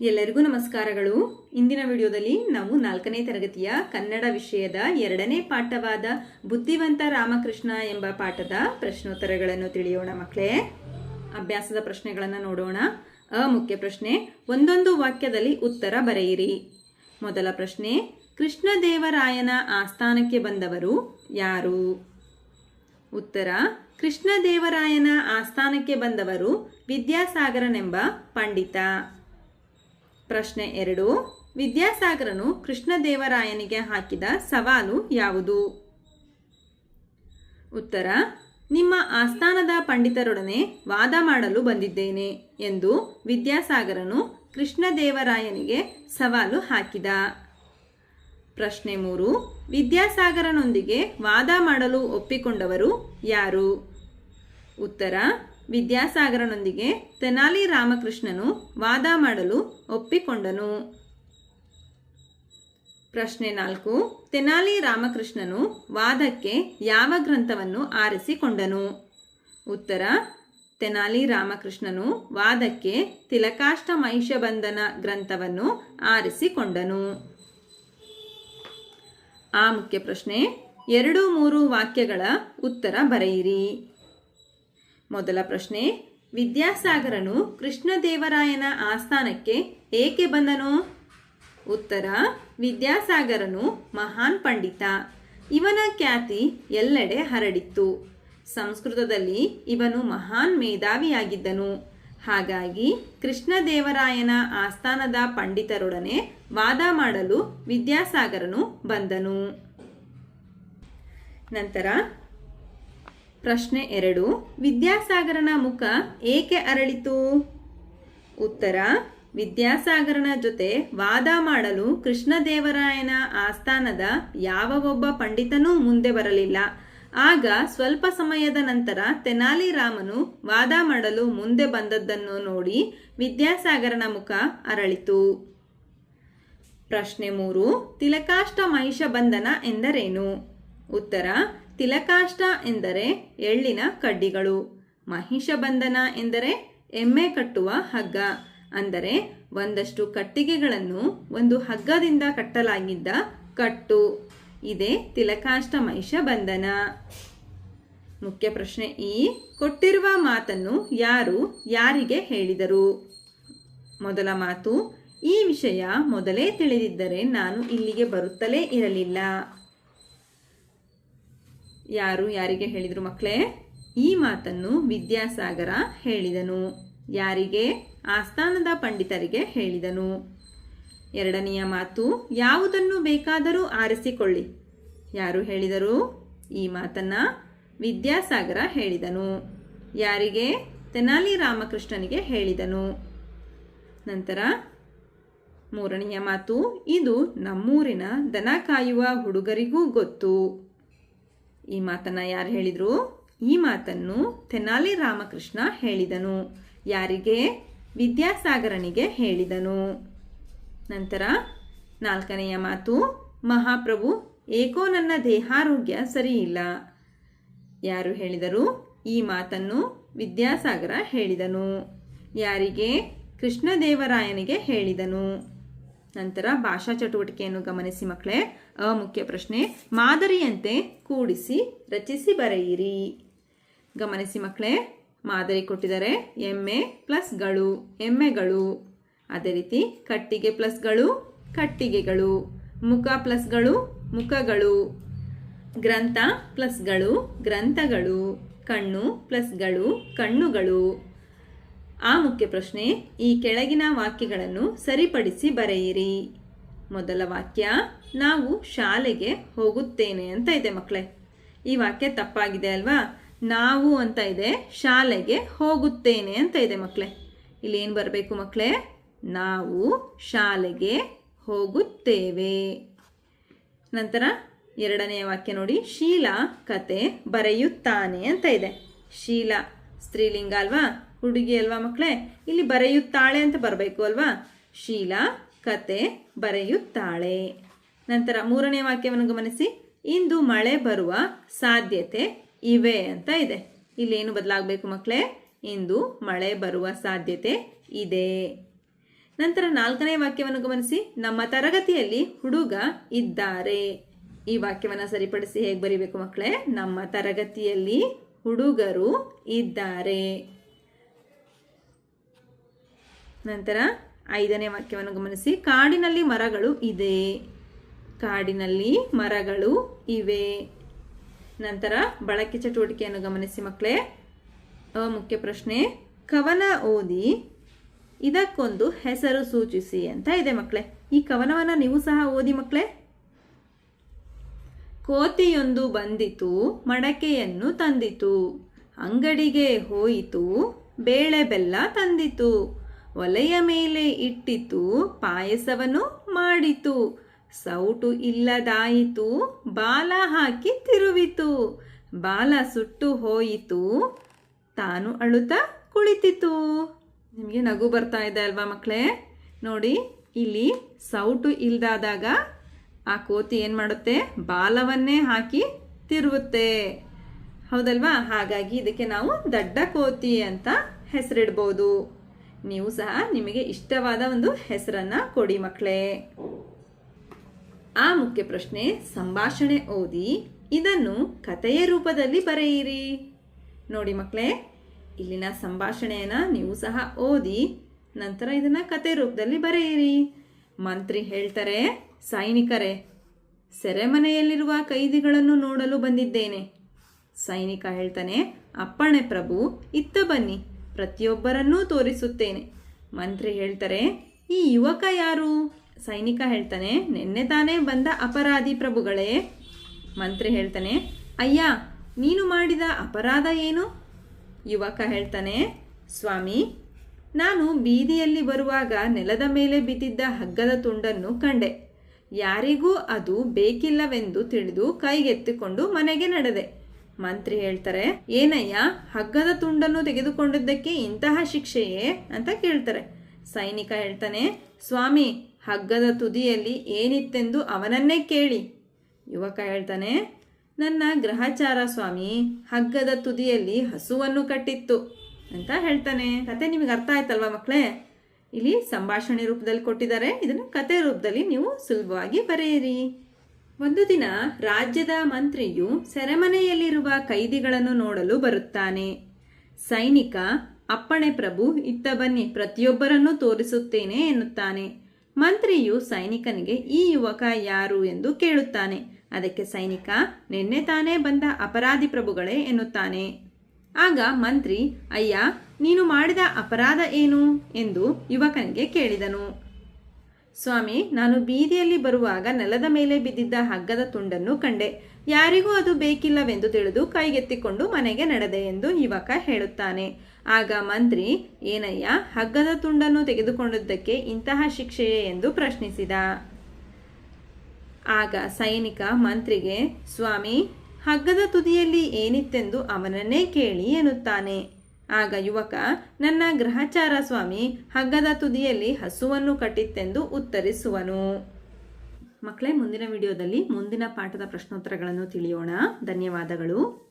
ಎಲ್ಲರಿಗೂ ನಮಸ್ಕಾರಗಳು. ಇಂದಿನ ವಿಡಿಯೋದಲ್ಲಿ ನಾವು ನಾಲ್ಕನೇ ತರಗತಿಯ ಕನ್ನಡ ವಿಷಯದ ಎರಡನೇ ಪಾಠವಾದ ಬುದ್ಧಿವಂತ ರಾಮಕೃಷ್ಣ ಎಂಬ ಪಾಠದ ಪ್ರಶ್ನೋತ್ತರಗಳನ್ನು ತಿಳಿಯೋಣ ಮಕ್ಕಳೇ. ಅಭ್ಯಾಸದ ಪ್ರಶ್ನೆಗಳನ್ನು ನೋಡೋಣ. ಅ ಮುಖ್ಯ ಪ್ರಶ್ನೆ, ಒಂದೊಂದು ವಾಕ್ಯದಲ್ಲಿ ಉತ್ತರ ಬರೆಯಿರಿ. ಮೊದಲ ಪ್ರಶ್ನೆ, ಕೃಷ್ಣದೇವರಾಯನ ಆಸ್ಥಾನಕ್ಕೆ ಬಂದವರು ಯಾರು? ಉತ್ತರ, ಕೃಷ್ಣದೇವರಾಯನ ಆಸ್ಥಾನಕ್ಕೆ ಬಂದವರು ವಿದ್ಯಾಸಾಗರನೆಂಬ ಪಂಡಿತ. ಪ್ರಶ್ನೆ ಎರಡು. ವಿದ್ಯಾಸಾಗರನು ಕೃಷ್ಣದೇವರಾಯನಿಗೆ ಹಾಕಿದ ಸವಾಲು ಯಾವುದು? ಉತ್ತರ, ನಿಮ್ಮ ಆಸ್ಥಾನದ ಪಂಡಿತರೊಡನೆ ವಾದ ಮಾಡಲು ಬಂದಿದ್ದೇನೆ ಎಂದು ವಿದ್ಯಾಸಾಗರನು ಕೃಷ್ಣದೇವರಾಯನಿಗೆ ಸವಾಲು ಹಾಕಿದ. ಪ್ರಶ್ನೆ ಮೂರು. ವಿದ್ಯಾಸಾಗರನೊಂದಿಗೆ ವಾದ ಮಾಡಲು ಒಪ್ಪಿಕೊಂಡವರು ಯಾರು? ಉತ್ತರ ವಿದ್ಯಾಸಾಗರನೊಂದಿಗೆ ತೆನಾಲಿ ರಾಮಕೃಷ್ಣನು ವಾದ ಮಾಡಲು ಒಪ್ಪಿಕೊಂಡನು. ಪ್ರಶ್ನೆ ನಾಲ್ಕು. ತೆನಾಲಿ ರಾಮಕೃಷ್ಣನು ವಾದಕ್ಕೆ ಯಾವ ಗ್ರಂಥವನ್ನು ಆರಿಸಿಕೊಂಡನು? ಉತ್ತರ. ತೆನಾಲಿ ರಾಮಕೃಷ್ಣನು ವಾದಕ್ಕೆ ತಿಲಕಾಷ್ಟ ಮಹಿಷಬಂಧನ ಗ್ರಂಥವನ್ನು ಆರಿಸಿಕೊಂಡನು. ಆ ಮುಖ್ಯ ಪ್ರಶ್ನೆ. ಎರಡು ಮೂರು ವಾಕ್ಯಗಳ ಉತ್ತರ ಬರೆಯಿರಿ. ಮೊದಲ ಪ್ರಶ್ನೆ, ವಿದ್ಯಾಸಾಗರನು ಕೃಷ್ಣದೇವರಾಯನ ಆಸ್ಥಾನಕ್ಕೆ ಏಕೆ ಬಂದನು? ಉತ್ತರ, ವಿದ್ಯಾಸಾಗರನು ಮಹಾನ್ ಪಂಡಿತ. ಇವನ ಖ್ಯಾತಿ ಎಲ್ಲೆಡೆ ಹರಡಿತ್ತು. ಸಂಸ್ಕೃತದಲ್ಲಿ ಇವನು ಮಹಾನ್ ಮೇಧಾವಿಯಾಗಿದ್ದನು. ಹಾಗಾಗಿ ಕೃಷ್ಣದೇವರಾಯನ ಆಸ್ಥಾನದ ಪಂಡಿತರೊಡನೆ ವಾದ ಮಾಡಲು ವಿದ್ಯಾಸಾಗರನು ಬಂದನು. ನಂತರ ಪ್ರಶ್ನೆ ಎರಡು. ವಿದ್ಯಾಸಾಗರನ ಮುಖ ಏಕೆ ಅರಳಿತು? ಉತ್ತರ. ವಿದ್ಯಾಸಾಗರನ ಜೊತೆ ವಾದ ಮಾಡಲು ಕೃಷ್ಣದೇವರಾಯನ ಆಸ್ಥಾನದ ಯಾವ ಒಬ್ಬ ಪಂಡಿತನೂ ಮುಂದೆ ಬರಲಿಲ್ಲ. ಆಗ ಸ್ವಲ್ಪ ಸಮಯದ ನಂತರ ತೆನಾಲಿರಾಮನು ವಾದ ಮಾಡಲು ಮುಂದೆ ಬಂದದ್ದನ್ನು ನೋಡಿ ವಿದ್ಯಾಸಾಗರನ ಮುಖ ಅರಳಿತು. ಪ್ರಶ್ನೆ ಮೂರು. ತಿಲಕಾಷ್ಟ ಮಹಿಷ ಬಂಧನ ಎಂದರೇನು? ಉತ್ತರ. ತಿಲಕಾಷ್ಟ ಎಂದರೆ ಎಳ್ಳಿನ ಕಡ್ಡಿಗಳು, ಮಹಿಷ ಬಂಧನ ಎಂದರೆ ಎಮ್ಮೆ ಕಟ್ಟುವ ಹಗ್ಗ, ಅಂದರೆ ಒಂದಷ್ಟು ಕಟ್ಟಿಗೆಗಳನ್ನು ಒಂದು ಹಗ್ಗದಿಂದ ಕಟ್ಟಲಾಗಿದ್ದ ಕಟ್ಟು. ಇದೇ ತಿಲಕಾಷ್ಟ ಮಹಿಷ ಬಂಧನ. ಮುಖ್ಯ ಪ್ರಶ್ನೆ ಈ. ಕೊಟ್ಟಿರುವ ಮಾತನ್ನು ಯಾರು, ಯಾರಿಗೆ ಹೇಳಿದರು? ಮೊದಲ ಮಾತು, ಈ ವಿಷಯ ಮೊದಲೇ ತಿಳಿದಿದ್ದರೆ ನಾನು ಇಲ್ಲಿಗೆ ಬರುತ್ತಲೇ ಇರಲಿಲ್ಲ. ಯಾರು ಯಾರಿಗೆ ಹೇಳಿದರು ಮಕ್ಕಳೇ ಈ ಮಾತನ್ನು ವಿದ್ಯಾಸಾಗರ ಹೇಳಿದನು. ಯಾರಿಗೆ? ಆಸ್ಥಾನದ ಪಂಡಿತರಿಗೆ ಹೇಳಿದನು. ಎರಡನೆಯ ಮಾತು, ಯಾವುದನ್ನು ಬೇಕಾದರೂ ಆರಿಸಿಕೊಳ್ಳಿ. ಯಾರು ಹೇಳಿದರು? ಈ ಮಾತನ್ನು ವಿದ್ಯಾಸಾಗರ ಹೇಳಿದನು. ಯಾರಿಗೆ? ತೆನಾಲಿ ರಾಮಕೃಷ್ಣನಿಗೆ ಹೇಳಿದನು. ನಂತರ ಮೂರನೆಯ ಮಾತು, ಇದು ನಮ್ಮೂರಿನ ದನ ಕಾಯುವ ಹುಡುಗರಿಗೂ ಗೊತ್ತು. ಈ ಮಾತನ್ನು ಯಾರು ಹೇಳಿದರು? ಈ ಮಾತನ್ನು ತೆನಾಲಿ ರಾಮಕೃಷ್ಣ ಹೇಳಿದನು. ಯಾರಿಗೆ? ವಿದ್ಯಾಸಾಗರನಿಗೆ ಹೇಳಿದನು. ನಂತರ ನಾಲ್ಕನೆಯ ಮಾತು, ಮಹಾಪ್ರಭು, ಏಕೋ ನನ್ನ ದೇಹಾರೋಗ್ಯ ಸರಿಯಿಲ್ಲ. ಯಾರು ಹೇಳಿದರು? ಈ ಮಾತನ್ನು ವಿದ್ಯಾಸಾಗರ ಹೇಳಿದನು. ಯಾರಿಗೆ? ಕೃಷ್ಣದೇವರಾಯನಿಗೆ ಹೇಳಿದನು. ನಂತರ ಭಾಷಾ ಚಟುವಟಿಕೆಯನ್ನು ಗಮನಿಸಿ ಮಕ್ಕಳೇ. ಅ ಮುಖ್ಯ ಪ್ರಶ್ನೆ. ಮಾದರಿಯಂತೆ ಕೂಡಿಸಿ, ರಚಿಸಿ ಬರೆಯಿರಿ. ಗಮನಿಸಿ ಮಕ್ಕಳೇ. ಮಾದರಿ ಕೊಟ್ಟಿದ್ದಾರೆ ಎಮ್ಮೆ ಪ್ಲಸ್ಗಳು ಎಮ್ಮೆಗಳು. ಅದೇ ರೀತಿ ಕಟ್ಟಿಗೆ ಪ್ಲಸ್ಗಳು ಕಟ್ಟಿಗೆಗಳು. ಮುಖ ಪ್ಲಸ್ಗಳು ಮುಖಗಳು. ಗ್ರಂಥ ಪ್ಲಸ್ಗಳು ಗ್ರಂಥಗಳು. ಕಣ್ಣು ಪ್ಲಸ್ಗಳು ಕಣ್ಣುಗಳು. ಆ ಮುಖ್ಯ ಪ್ರಶ್ನೆ, ಈ ಕೆಳಗಿನ ವಾಕ್ಯಗಳನ್ನು ಸರಿಪಡಿಸಿ ಬರೆಯಿರಿ. ಮೊದಲ ವಾಕ್ಯ, ನಾವು ಶಾಲೆಗೆ ಹೋಗುತ್ತೇನೆ ಅಂತ ಇದೆ ಮಕ್ಕಳೇ ಈ ವಾಕ್ಯ ತಪ್ಪಾಗಿದೆ ಅಲ್ವಾ? ನಾವು ಅಂತ ಇದೆ, ಶಾಲೆಗೆ ಹೋಗುತ್ತೇನೆ ಅಂತ ಇದೆ ಮಕ್ಕಳೇ ಇಲ್ಲಿ ಏನು ಬರಬೇಕು ಮಕ್ಕಳೇ ನಾವು ಶಾಲೆಗೆ ಹೋಗುತ್ತೇವೆ. ನಂತರ ಎರಡನೆಯ ವಾಕ್ಯ ನೋಡಿ, ಶೀಲಾ ಕತೆ ಬರೆಯುತ್ತಾನೆ ಅಂತ ಇದೆ. ಶೀಲಾ ಸ್ತ್ರೀಲಿಂಗ ಅಲ್ವಾ? ಹುಡುಗಿ ಅಲ್ವಾ ಮಕ್ಕಳೇ ಇಲ್ಲಿ ಬರೆಯುತ್ತಾಳೆ ಅಂತ ಬರಬೇಕು ಅಲ್ವಾ? ಶೀಲಾ, ಕತೆ ಬರೆಯುತ್ತಾಳೆ. ನಂತರ ಮೂರನೇ ವಾಕ್ಯವನ್ನು ಗಮನಿಸಿ. ಇಂದು ಮಳೆ ಬರುವ ಸಾಧ್ಯತೆ ಇವೆ ಅಂತ ಇದೆ. ಇಲ್ಲೇನು ಬದಲಾಗಬೇಕು ಮಕ್ಕಳೇ ಇಂದು ಮಳೆ ಬರುವ ಸಾಧ್ಯತೆ ಇದೆ. ನಂತರ ನಾಲ್ಕನೇ ವಾಕ್ಯವನ್ನು ಗಮನಿಸಿ. ನಮ್ಮ ತರಗತಿಯಲ್ಲಿ ಹುಡುಗ ಇದ್ದಾರೆ. ಈ ವಾಕ್ಯವನ್ನು ಸರಿಪಡಿಸಿ ಹೇಗೆ ಬರೀಬೇಕು ಮಕ್ಕಳೇ ನಮ್ಮ ತರಗತಿಯಲ್ಲಿ ಹುಡುಗರು ಇದ್ದಾರೆ. ನಂತರ ಐದನೇ ವಾಕ್ಯವನ್ನು ಗಮನಿಸಿ. ಕಾಡಿನಲ್ಲಿ ಮರಗಳು ಇದೆ. ಕಾಡಿನಲ್ಲಿ ಮರಗಳು ಇವೆ. ನಂತರ ಬಳಕೆ ಚಟುವಟಿಕೆಯನ್ನು ಗಮನಿಸಿ ಮಕ್ಕಳೇ. ಮುಖ್ಯ ಪ್ರಶ್ನೆ, ಕವನ ಓದಿ. ಇದಕ್ಕೊಂದು ಹೆಸರು ಸೂಚಿಸಿ ಅಂತ ಇದೆ ಮಕ್ಕಳೇ. ಈ ಕವನವನ್ನು ನೀವು ಸಹ ಓದಿ ಮಕ್ಕಳೇ. ಕೋತಿಯೊಂದು ಬಂದಿತು, ಮಡಕೆಯನ್ನು ತಂದಿತು. ಅಂಗಡಿಗೆ ಹೋಯಿತು, ಬೇಳೆ ಬೆಲ್ಲ ತಂದಿತು. ಒಲೆಯ ಮೇಲೆ ಇಟ್ಟಿತು, ಪಾಯಸವನ್ನು ಮಾಡಿತು. ಸೌಟು ಇಲ್ಲದಾಯಿತು, ಬಾಲ ಹಾಕಿ ತಿರುವಿತು. ಬಾಲ ಸುಟ್ಟು ಹೋಯಿತು, ತಾನು ಅಳುತ್ತಾ ಕುಳಿತಿತು. ನಿಮಗೆ ನಗು ಬರ್ತಾ ಇದೆ ಅಲ್ವಾ ಮಕ್ಕಳೇ? ನೋಡಿ, ಇಲ್ಲಿ ಸೌಟು ಇಲ್ದಾದಾಗ ಆ ಕೋತಿ ಏನು ಮಾಡುತ್ತೆ? ಬಾಲವನ್ನೇ ಹಾಕಿ ತಿರುವುತ್ತೆ. ಹೌದಲ್ವಾ? ಹಾಗಾಗಿ ಇದಕ್ಕೆ ನಾವು ದಡ್ಡ ಕೋತಿ ಅಂತ ಹೆಸರಿಡ್ಬೋದು. ನೀವು ಸಹ ನಿಮಗೆ ಇಷ್ಟವಾದ ಒಂದು ಹೆಸರನ್ನ ಕೊಡಿ ಮಕ್ಕಳೇ. ಆ ಮುಖ್ಯ ಪ್ರಶ್ನೆ ಸಂಭಾಷಣೆ ಓದಿ ಇದನ್ನು ಕಥೆಯ ರೂಪದಲ್ಲಿ ಬರೆಯಿರಿ. ನೋಡಿ ಮಕ್ಕಳೇ, ಇಲ್ಲಿನ ಸಂಭಾಷಣೆಯನ್ನು ನೀವು ಸಹ ಓದಿ ನಂತರ ಇದನ್ನು ಕತೆ ರೂಪದಲ್ಲಿ ಬರೆಯಿರಿ. ಮಂತ್ರಿ ಹೇಳ್ತಾರೆ, ಸೈನಿಕರೇ, ಸೆರೆಮನೆಯಲ್ಲಿರುವ ಕೈದಿಗಳನ್ನು ನೋಡಲು ಬಂದಿದ್ದೇನೆ. ಸೈನಿಕ ಹೇಳ್ತಾನೆ, ಅಪ್ಪಣೆ ಪ್ರಭು, ಇತ್ತ ಬನ್ನಿ. ಪ್ರತಿಯೊಬ್ಬರನ್ನೂ ತೋರಿಸುತ್ತೇನೆ. ಮಂತ್ರಿ ಹೇಳ್ತಾರೆ, ಈ ಯುವಕ ಯಾರು? ಸೈನಿಕ ಹೇಳ್ತಾನೆ, ನಿನ್ನೆ ತಾನೇ ಬಂದ ಅಪರಾಧಿ ಪ್ರಭುಗಳೇ. ಮಂತ್ರಿ ಹೇಳ್ತಾನೆ, ಅಯ್ಯ, ನೀನು ಮಾಡಿದ ಅಪರಾಧ ಏನು? ಯುವಕ ಹೇಳ್ತಾನೆ, ಸ್ವಾಮಿ, ನಾನು ಬೀದಿಯಲ್ಲಿ ಬರುವಾಗ ನೆಲದ ಮೇಲೆ ಬಿದ್ದಿದ್ದ ಹಗ್ಗದ ತುಂಡನ್ನು ಕಂಡೆ. ಯಾರಿಗೂ ಅದು ಬೇಕಿಲ್ಲವೆಂದು ತಿಳಿದು ಕೈಗೆತ್ತಿಕೊಂಡು ಮನೆಗೆ ನಡೆದೆ. ಮಂತ್ರಿ ಹೇಳ್ತಾರೆ, ಏನಯ್ಯ, ಹಗ್ಗದ ತುಂಡನ್ನು ತೆಗೆದುಕೊಂಡಿದ್ದಕ್ಕೆ ಇಂತಹ ಶಿಕ್ಷೆಯೇ? ಅಂತ ಕೇಳ್ತಾರೆ. ಸೈನಿಕ ಹೇಳ್ತಾನೆ, ಸ್ವಾಮಿ, ಹಗ್ಗದ ತುದಿಯಲ್ಲಿ ಏನಿತ್ತೆಂದು ಅವನನ್ನೇ ಕೇಳಿ. ಯುವಕ ಹೇಳ್ತಾನೆ, ನನ್ನ ಗ್ರಹಚಾರ ಸ್ವಾಮಿ, ಹಗ್ಗದ ತುದಿಯಲ್ಲಿ ಹಸುವನ್ನು ಕಟ್ಟಿತ್ತು. ಅಂತ ಹೇಳ್ತಾನೆ. ಕತೆ ನಿಮಗೆ ಅರ್ಥ ಆಯ್ತಲ್ವಾ ಮಕ್ಕಳೇ ಇಲ್ಲಿ ಸಂಭಾಷಣೆ ರೂಪದಲ್ಲಿ ಕೊಟ್ಟಿದ್ದಾರೆ. ಇದನ್ನು ಕತೆ ರೂಪದಲ್ಲಿ ನೀವು ಸುಲಭವಾಗಿ ಬರೆಯಿರಿ. ಒಂದು ದಿನ ರಾಜ್ಯದ ಮಂತ್ರಿಯು ಸೆರೆಮನೆಯಲ್ಲಿರುವ ಕೈದಿಗಳನ್ನು ನೋಡಲು ಬರುತ್ತಾನೆ. ಸೈನಿಕ, ಅಪ್ಪಣೆ ಪ್ರಭು, ಇತ್ತ ಬನ್ನಿ, ಪ್ರತಿಯೊಬ್ಬರನ್ನೂ ತೋರಿಸುತ್ತೇನೆ ಎನ್ನುತ್ತಾನೆ. ಮಂತ್ರಿಯು ಸೈನಿಕನಿಗೆ, ಈ ಯುವಕ ಯಾರು? ಎಂದು ಕೇಳುತ್ತಾನೆ. ಅದಕ್ಕೆ ಸೈನಿಕ, ನಿನ್ನೆ ತಾನೇ ಬಂದ ಅಪರಾಧಿ ಪ್ರಭುಗಳೇ ಎನ್ನುತ್ತಾನೆ. ಆಗ ಮಂತ್ರಿ, ಅಯ್ಯ, ನೀನು ಮಾಡಿದ ಅಪರಾಧ ಏನು? ಎಂದು ಯುವಕನಿಗೆ ಕೇಳಿದನು. ಸ್ವಾಮಿ, ನಾನು ಬೀದಿಯಲ್ಲಿ ಬರುವಾಗ ನೆಲದ ಮೇಲೆ ಬಿದ್ದಿದ್ದ ಹಗ್ಗದ ತುಂಡನ್ನು ಕಂಡೆ. ಯಾರಿಗೂ ಅದು ಬೇಕಿಲ್ಲವೆಂದು ತಿಳಿದು ಕೈಗೆತ್ತಿಕೊಂಡು ಮನೆಗೆ ನಡೆದೆ ಎಂದು ಯುವಕ ಹೇಳುತ್ತಾನೆ. ಆಗ ಮಂತ್ರಿ, ಏನಯ್ಯ, ಹಗ್ಗದ ತುಂಡನ್ನು ತೆಗೆದುಕೊಂಡಿದ್ದಕ್ಕೆ ಇಂತಹ ಶಿಕ್ಷೆಯೇ? ಎಂದು ಪ್ರಶ್ನಿಸಿದ. ಆಗ ಸೈನಿಕ ಮಂತ್ರಿಗೆ, ಸ್ವಾಮಿ, ಹಗ್ಗದ ತುದಿಯಲ್ಲಿ ಏನಿತ್ತೆಂದು ಅವನನ್ನೇ ಕೇಳಿ ಎನ್ನುತ್ತಾನೆ. ಆಗ ಯುವಕ, ನನ್ನ ಗ್ರಹಚಾರ ಸ್ವಾಮಿ, ಹಗ್ಗದ ತುದಿಯಲ್ಲಿ ಹಸುವನ್ನು ಕಟ್ಟಿತ್ತೆಂದು ಉತ್ತರಿಸುವನು. ಮಕ್ಕಳೇ, ಮುಂದಿನ ವಿಡಿಯೋದಲ್ಲಿ ಮುಂದಿನ ಪಾಠದ ಪ್ರಶ್ನೋತ್ತರಗಳನ್ನು ತಿಳಿಯೋಣ. ಧನ್ಯವಾದಗಳು.